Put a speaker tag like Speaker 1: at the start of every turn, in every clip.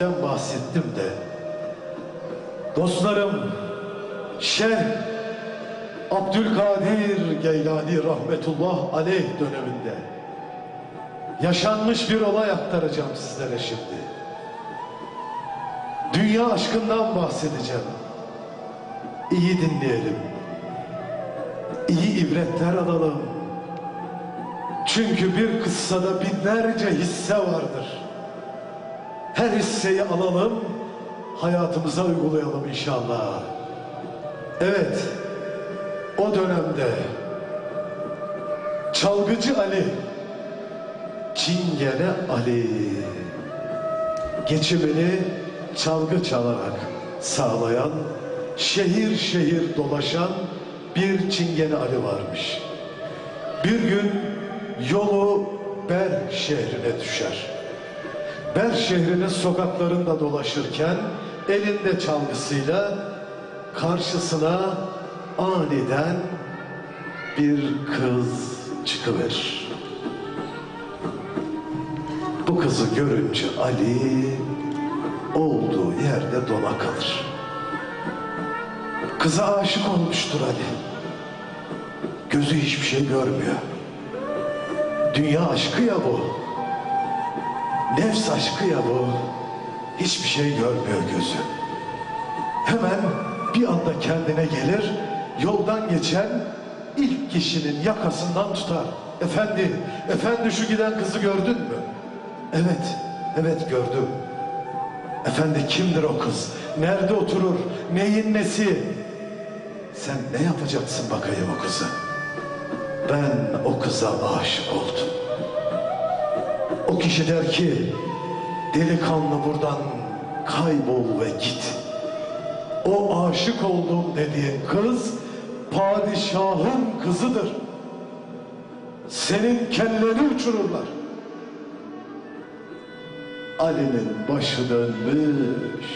Speaker 1: Ben bahsettim de dostlarım Şeyh Abdülkadir Geylani rahmetullah aleyh döneminde yaşanmış bir olay aktaracağım sizlere şimdi. Dünya aşkından bahsedeceğim. İyi dinleyelim. İyi ibretler alalım. Çünkü bir kıssada binlerce hisse vardır. Her hisseyi alalım, hayatımıza uygulayalım inşallah. Evet, o dönemde Çalgıcı Ali, Çingene Ali, geçimini çalgı çalarak sağlayan, şehir şehir dolaşan bir Çingene Ali varmış. Bir gün yolu Ber şehrine düşer. Ber şehrinin sokaklarında dolaşırken elinde çalgısıyla karşısına aniden bir kız çıkıverir. Bu kızı görünce Ali olduğu yerde dona kalır. Kıza aşık olmuştur Ali. Gözü hiçbir şey görmüyor. Dünya aşkı ya bu. Nefs aşkı ya bu. Hiçbir şey görmüyor gözü. Hemen bir anda kendine gelir, yoldan geçen ilk kişinin yakasından tutar. Efendi, efendi şu giden kızı gördün mü? Evet, evet gördüm. Efendi kimdir o kız? Nerede oturur? Neyin nesi? Sen ne yapacaksın bakayım o kızı? Ben o kıza aşık oldum. O kişi der ki delikanlı buradan kaybol ve git. O aşık olduğum dediğin kız padişahın kızıdır. Senin kelleri uçururlar. Ali'nin başı dönmüş.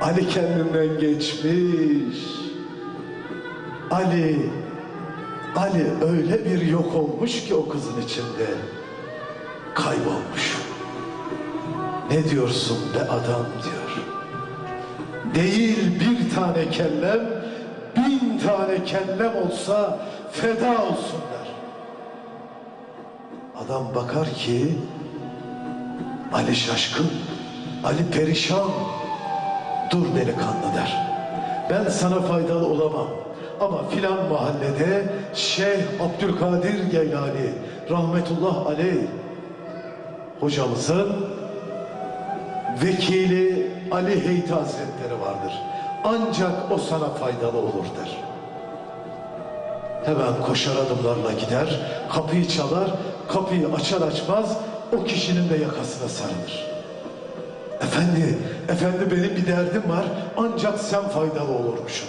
Speaker 1: Ali kendinden geçmiş. Ali, Ali öyle bir yok olmuş ki o kızın içinde kaybolmuş. Ne diyorsun be adam diyor. Değil bir tane kellem, bin tane kellem olsa feda olsun der. Adam bakar ki Ali şaşkın, Ali perişan. Dur delikanlı der. Ben sana faydalı olamam. Ama filan mahallede Şeyh Abdülkadir Geylani rahmetullah aleyh hocamızın vekili Ali Heyti Hazretleri vardır. Ancak o sana faydalı olur der. Hemen koşar adımlarla gider, kapıyı çalar, kapıyı açar açmaz o kişinin de yakasına sarılır. Efendi, efendi benim bir derdim var ancak sen faydalı olurmuşsun.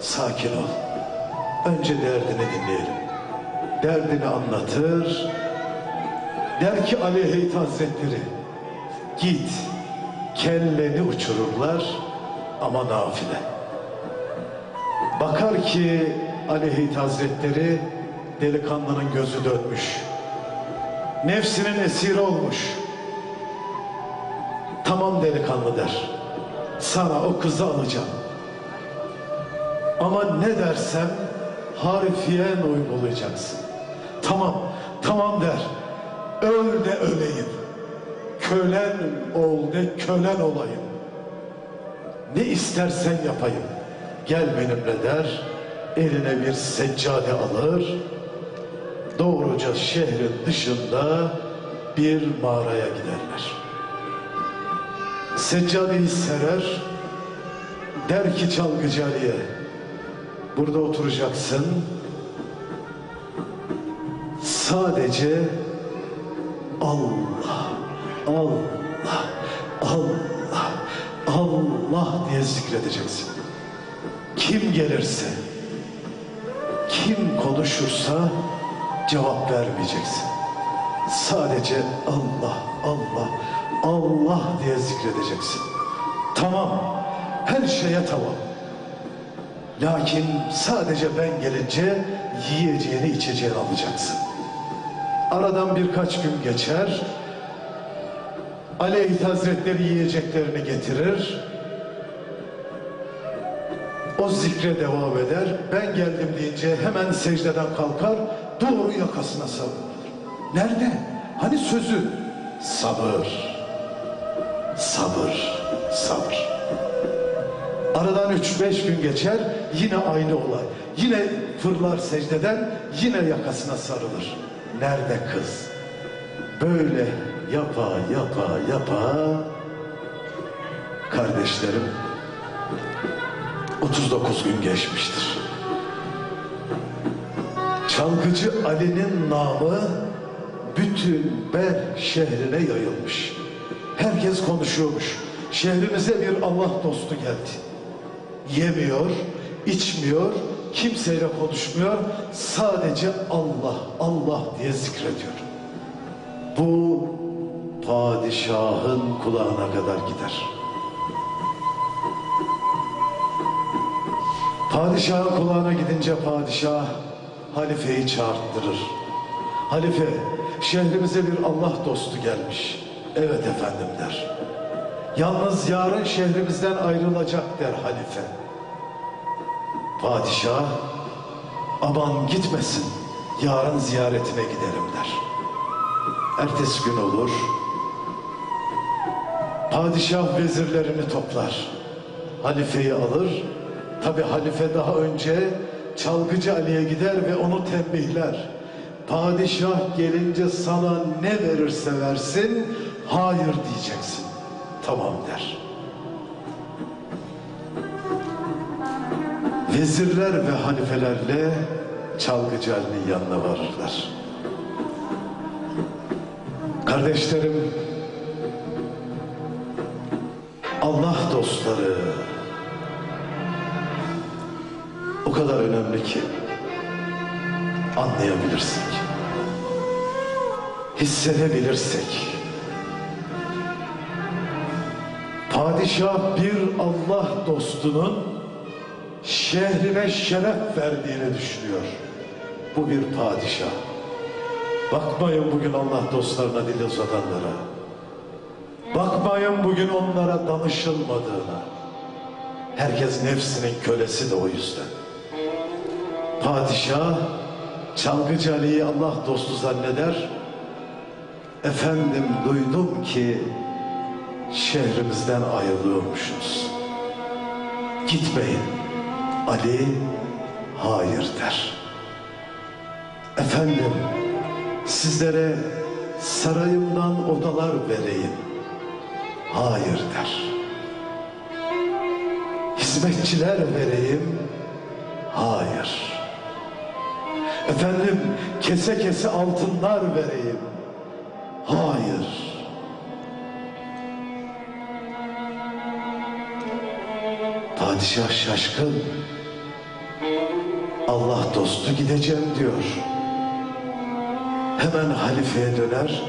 Speaker 1: Sakin ol. Önce derdini dinleyelim. Derdini anlatır. Der ki Ali Heyt Hazretleri git kelleni uçururlar ama nafile. Bakar ki Ali Heyt Hazretleri delikanlının gözü dönmüş. Nefsinin esiri olmuş. Tamam delikanlı der. Sana o kızı alacağım. Ama ne dersem harfiyen uygulayacaksın. Tamam, tamam der. Öl de öleyim. Kölen ol de kölen olayım. Ne istersen yapayım. Gel benimle der. Eline bir seccade alır. Doğruca şehrin dışında bir mağaraya giderler. Seccadeyi serer. Der ki çalgıcı Ali'ye. Burada oturacaksın. Sadece Allah, Allah, Allah, Allah diye zikredeceksin. Kim gelirse, kim konuşursa cevap vermeyeceksin. Sadece Allah, Allah, Allah diye zikredeceksin. Tamam, her şeye tamam. Lakin sadece ben gelince yiyeceğini içeceğini alacaksın. Aradan birkaç gün geçer. Aleyhit Hazretleri yiyeceklerini getirir. O zikre devam eder. Ben geldim deyince hemen secdeden kalkar. Doğru yakasına sarılır. Nerede? Hani sözü? Sabır. Sabır. Sabır. Aradan üç beş gün geçer. Yine aynı olay. Yine fırlar secdeden. Yine yakasına sarılır. Nerede kız? Böyle yapa yapa yapa kardeşlerim 39 gün geçmiştir. Çalgıcı Ali'nin namı bütün Ber şehrine yayılmış. Herkes konuşuyormuş. Şehrimize bir Allah dostu geldi. Yemiyor, içmiyor, kimseyle konuşmuyor. Sadece Allah, Allah diye zikrediyor. Bu padişahın kulağına kadar gider. Padişahın kulağına gidince padişah halifeyi çağırttırır. Halife, şehrimize bir Allah dostu gelmiş. Evet efendim der. Yalnız yarın şehrimizden ayrılacak der halife. Padişah, aman gitmesin, yarın ziyaretine gidelim der. Ertesi gün olur. Padişah vezirlerini toplar. Halifeyi alır. Tabi halife daha önce Çalgıcı Ali'ye gider ve onu tembihler. Padişah gelince sana ne verirse versin, hayır diyeceksin. Tamam der. Vezirler ve halifelerle Çalgıcı Ali'nin yanına varırlar. Kardeşlerim, Allah dostları o kadar önemli ki anlayabilirsek, hissedebilirsek, padişah bir Allah dostunun şehrine şeref verdiğini düşünüyor. Bu bir padişah. Bakmayın bugün Allah dostlarına dil uzatanlara. Bakmayın bugün onlara danışılmadığına. Herkes nefsinin kölesi de o yüzden. Padişah Çalgıcı Ali'yi Allah dostu zanneder. Efendim duydum ki şehrimizden ayrılıyormuşsunuz. Gitmeyin. Ali hayır der. Efendim sizlere sarayımdan odalar vereyim. Hayır der. Hizmetçiler vereyim. Hayır. Efendim kese kese altınlar vereyim. Hayır. Padişah şaşkın. Allah dostu gideceğim diyor. Hemen halifeye döner.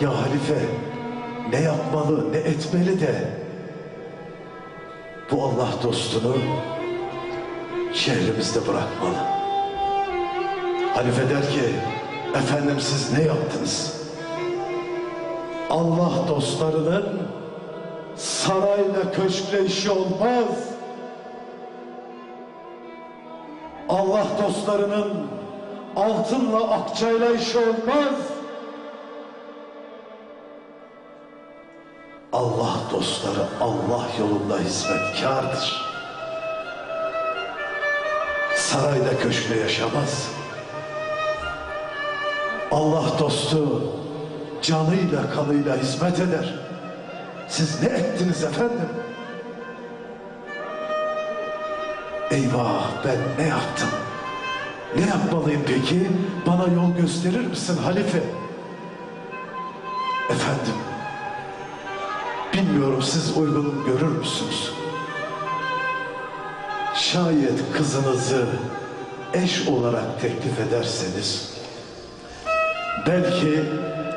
Speaker 1: Ya halife ne yapmalı ne etmeli de bu Allah dostunu şehrimizde bırakmalı. Halife der ki efendim siz ne yaptınız? Allah dostlarının sarayla köşkle işi olmaz. Allah dostlarının altınla akçayla işi olmaz. Allah dostları Allah yolunda hizmetkardır. Sarayda köşkle yaşamaz. Allah dostu canıyla kanıyla hizmet eder. Siz ne ettiniz efendim? Eyvah ben ne yaptım? Ne yapmalıyım peki? Bana yol gösterir misin halife? Efendim, bilmiyorum siz uygun görür müsünüz? Şayet kızınızı eş olarak teklif ederseniz, belki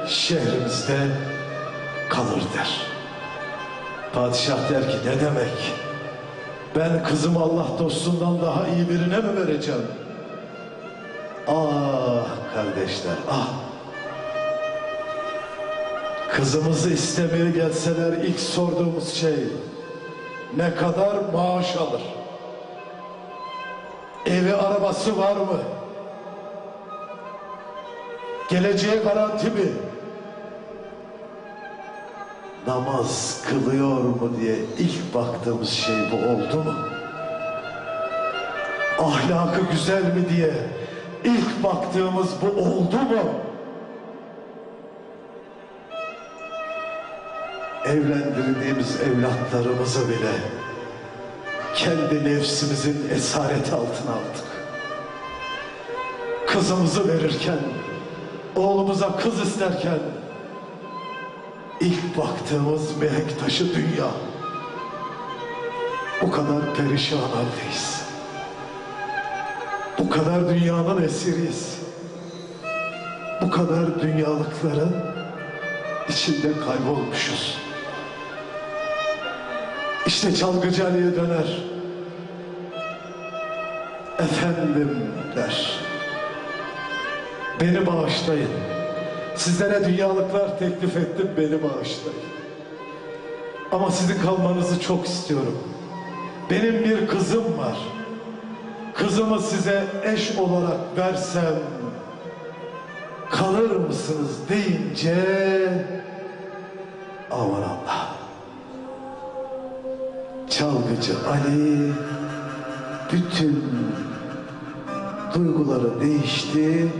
Speaker 1: şehrimizde kalır der. Padişah der ki ne demek? Ben kızımı Allah dostundan daha iyi birine mi vereceğim? Ah kardeşler ah. Kızımızı istemeye gelseler ilk sorduğumuz şey ne kadar maaş alır? Evi arabası var mı? Geleceğe garanti mi? Namaz kılıyor mu diye ilk baktığımız şey bu oldu mu? Ahlakı güzel mi diye ilk baktığımız bu oldu mu? Evlendirdiğimiz evlatlarımızı bile kendi nefsimizin esareti altına aldık. Kızımızı verirken, oğlumuza kız isterken ilk baktığımız mihenk taşı dünya. Bu kadar perişan haldeyiz. Bu kadar dünyanın esiriyiz. Bu kadar dünyalıkların içinde kaybolmuşuz. İşte çalgıcı Ali'ye döner. Efendim der. Beni bağışlayın. Sizlere dünyalıklar teklif ettim, beni bağışlayın. Ama sizin kalmanızı çok istiyorum. Benim bir kızım var. Kızımı size eş olarak versem kalır mısınız deyince aman Allah. Çalgıcı Ali bütün duyguları değişti.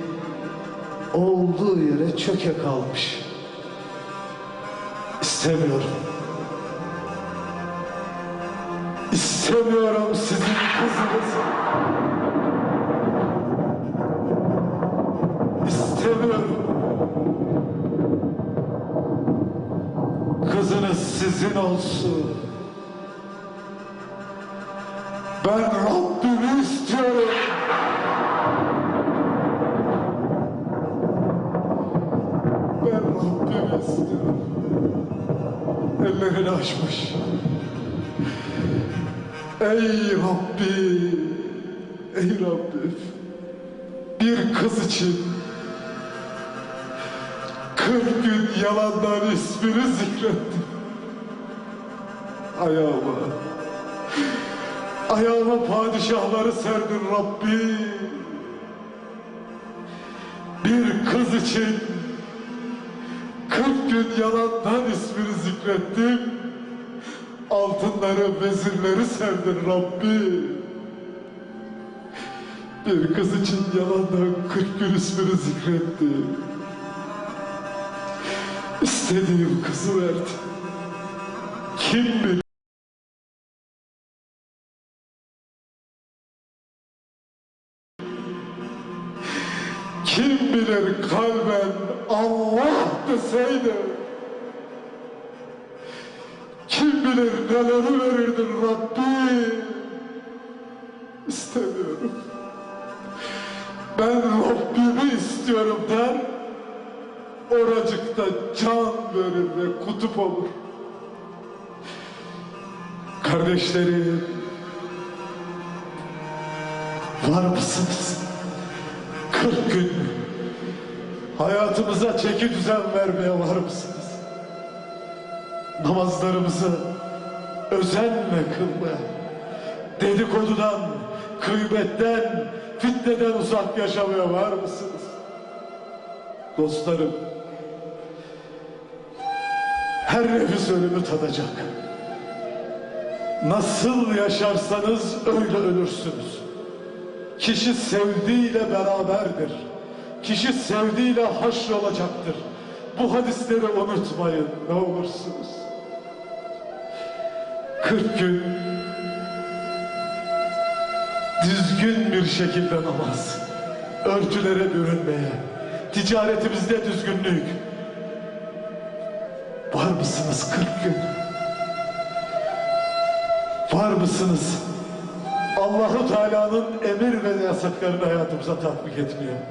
Speaker 1: Olduğu yere çöke kalmış. İstemiyorum. İstemiyorum sizin kızınızı. İstemiyorum. Kızınız sizin olsun. Ben Rabbimi istiyorum. Ben Rabbimi istiyorum. Ellerini açmış. Ey Rabbi, ey Rabbi, bir kız için 40 gün yalandan ismini zikrettim. Ayağıma, ayağıma padişahları serdin Rabbi. Bir kız için 40 gün yalandan ismini zikrettim. Altınları, vezirleri serdin Rabbi. Bir kız için yalandan 40 gün ismini zikrettim. İstediğim kızı verdi. Kim bilir? Kim bilir kalben Allah deseydi kim bilir neleri verirdin Rabbi istemiyorum ben Rabbimi istiyorum der oracıkta can verir ve kutup olur kardeşlerim var mısınız? 40 gün hayatımıza çeki düzen vermeye var mısınız? Namazlarımızı özenle kılmaya, dedikodudan, kıymetten, fitneden uzak yaşamaya var mısınız? Dostlarım, her nefis ölümü tadacak. Nasıl yaşarsanız öyle ölürsünüz. Kişi sevdiğiyle beraberdir. Kişi sevdiğiyle haşr olacaktır. Bu hadisleri unutmayın ne olursunuz. 40 gün düzgün bir şekilde namaz, örtülere bürünmeye, ticaretimizde düzgünlük. Var mısınız 40 gün? Var mısınız? Allahu Teala'nın emir ve yasaklarını hayatımıza tatbik etmeye.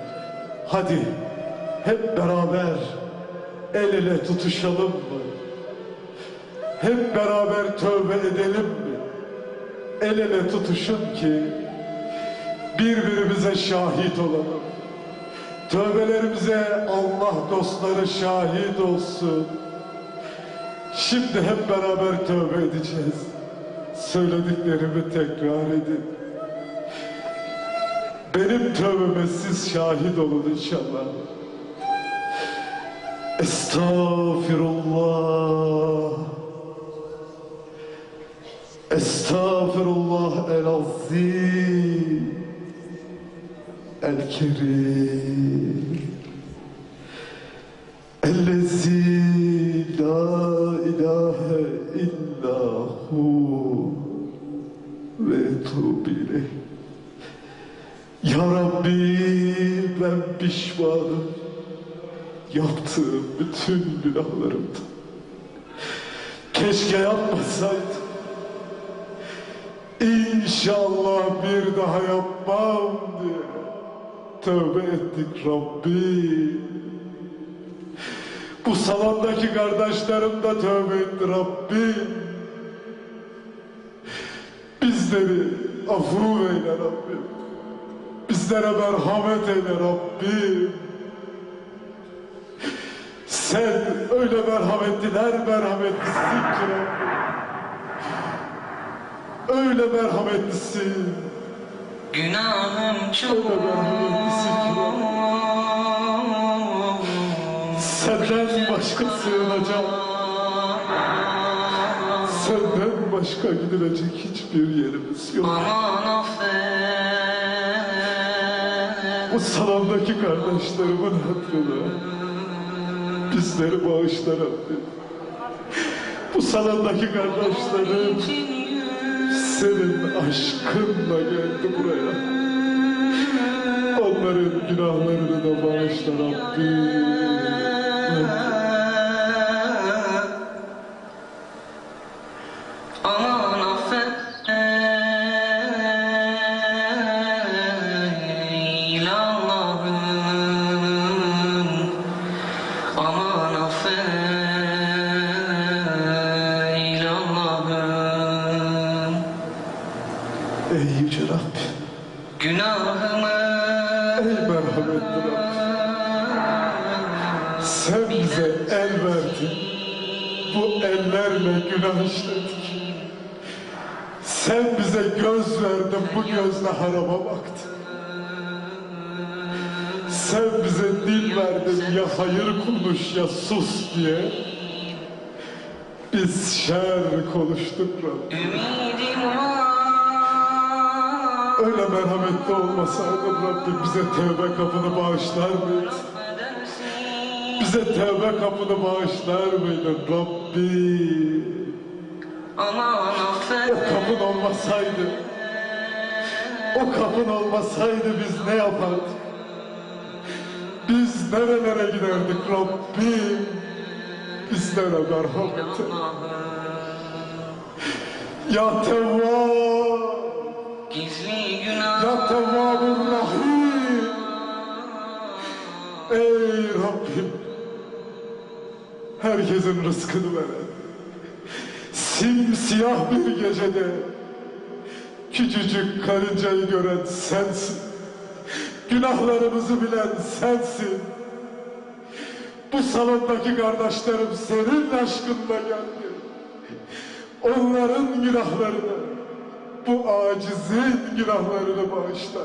Speaker 1: Hadi hep beraber el ele tutuşalım mı? Hep beraber tövbe edelim mi? El ele tutuşun ki birbirimize şahit olalım. Tövbelerimize Allah dostları şahit olsun. Şimdi hep beraber tövbe edeceğiz. Söylediklerimi tekrar edin. Benim tövbeme siz şahit olun inşallah. Estağfirullah. Estağfirullah el azim. El kerim. Ellezi la ilahe illahu ve ileyh. Ya Rabbi ben pişmanım. Yaptığım bütün günahlarımdan. Keşke yapmasaydım. İnşallah bir daha yapmam diye tövbe ettik Rabbi. Bu salondaki kardeşlerim de tövbe etti Rabbi. Bizleri affı eyle Rabbim. Bizlere merhamet eyle Rabbim. Sen öyle merhametliler merhametlisin ki Rabbim. Öyle merhametlisin.
Speaker 2: Günahım çok
Speaker 1: Öyle merhametlisin ki. Senden başka sığınacağım. Senden başka gidilecek hiçbir yerimiz yok.
Speaker 2: Aman
Speaker 1: Bu
Speaker 2: affet
Speaker 1: salondaki kardeşlerimin hatırına bizleri bağışla Rabbim. Bu salondaki kardeşlerim senin aşkınla geldi buraya. Onların günahlarını da bağışla Rabbim.
Speaker 2: Aman
Speaker 1: günah işledik. Sen bize göz verdin. Bu gözle harama baktın. Sen bize dil verdin. Ya hayır konuş ya sus diye. Biz şer konuştuk Rabbim. Öyle merhametli olmasaydın Rabbim bize tövbe kapını bağışlar mıydın? Bize tövbe kapını bağışlar mıydın Rabbi?
Speaker 2: Aman
Speaker 1: O
Speaker 2: affet
Speaker 1: kapın olmasaydı, o kapın olmasaydı biz ne yapardık? Biz nerelere giderdik Rabbim? Bizlere merhamet et. Ya Tevvab,
Speaker 2: Gizli günah
Speaker 1: Ya Tevvabur Rahim. Ey Rabbim, herkesin rızkını veren, simsiyah bir gecede küçücük karıncayı gören sensin. Günahlarımızı bilen sensin. Bu salondaki kardeşlerim senin aşkınla geldi. Onların günahlarını, bu acizin günahlarını bağışla.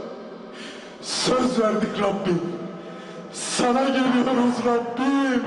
Speaker 1: Söz verdik Rabbim. Sana geliyoruz Rabbim.